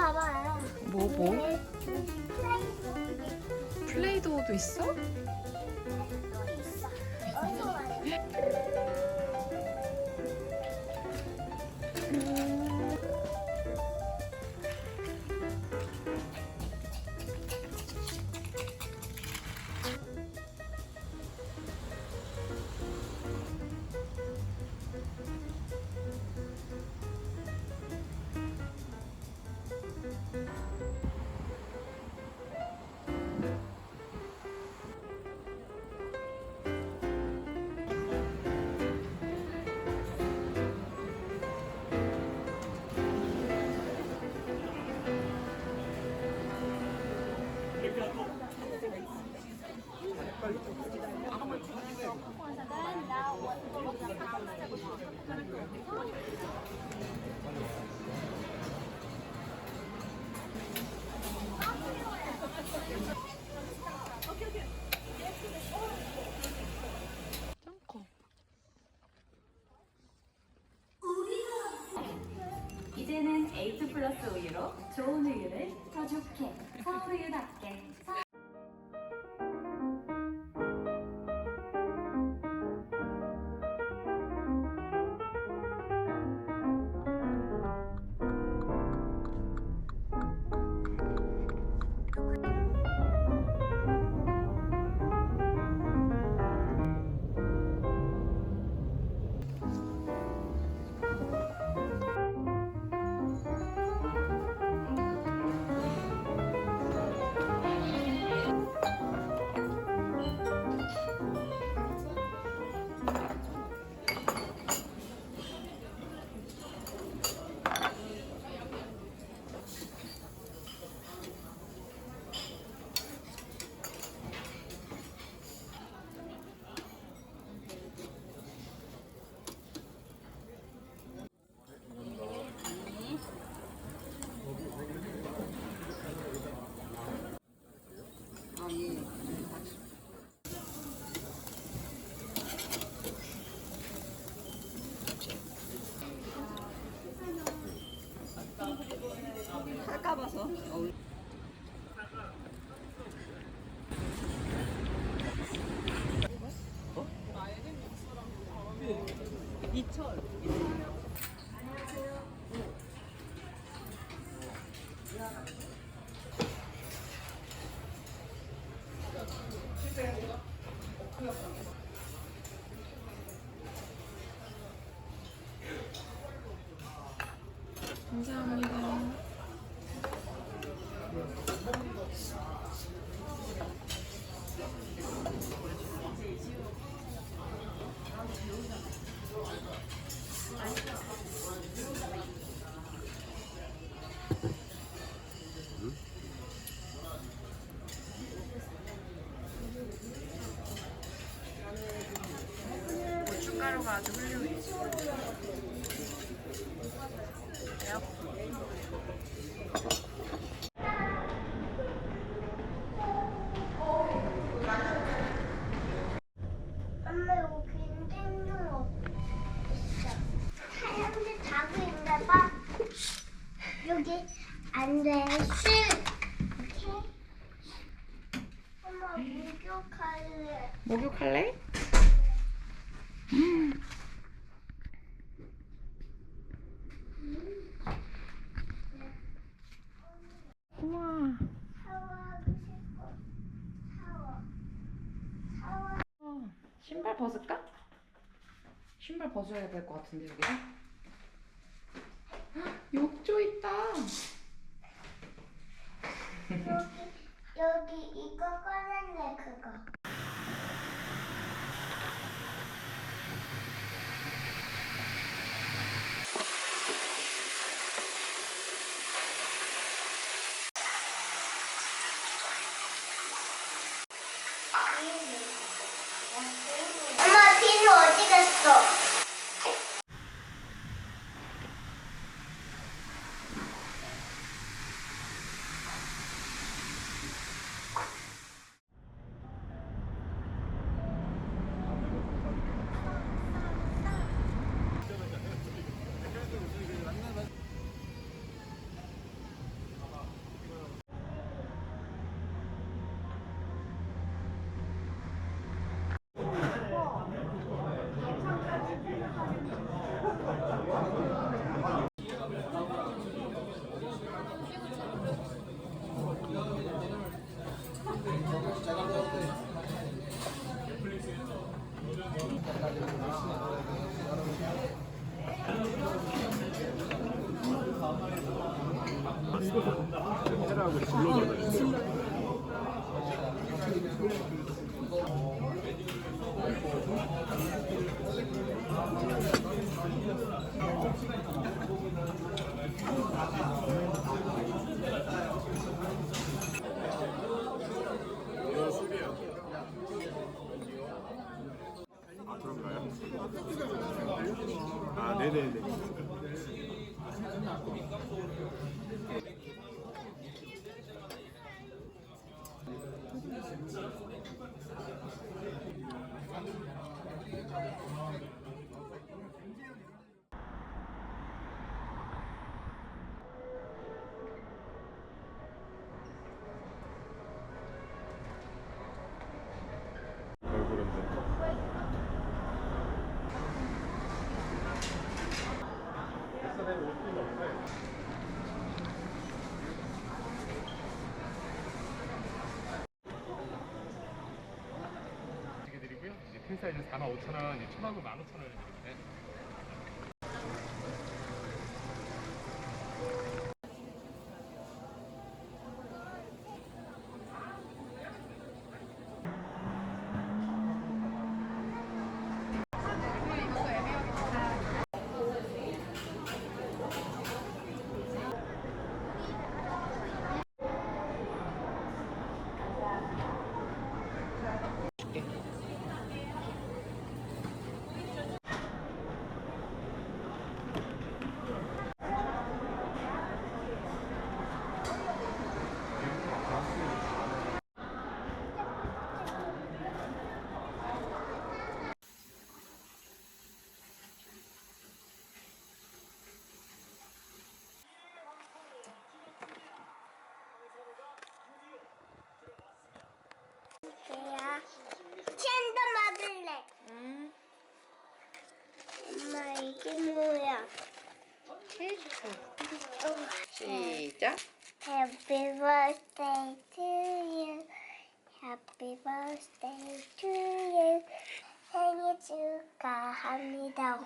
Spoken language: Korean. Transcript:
봐봐요. 뭐 뭐? 플레이도 플레이도어도 있어? 있어. 어서 와요. 이제는 에이트 플러스 우유로 좋은 우유를 더 좋게 감사합니다. 안 돼. 이렇게. 엄마 목욕할래. 목욕할래? 우와. 샤워. 샤워. 어, 신발 벗을까? 신발 벗어야 될 것 같은데 여기. 욕조 있다. 여기 여기 이거 꺼냈네 그거. 엄마 비누 어디 갔어? 하고 질러줘요. 그런가요? 아 네네네. 사이즈는 4만 5천 원, 이제 초밥은 1만 5천 원인데. 얘 시작. Happy birthday to you. Happy birthday to you. 생일 축하합니다.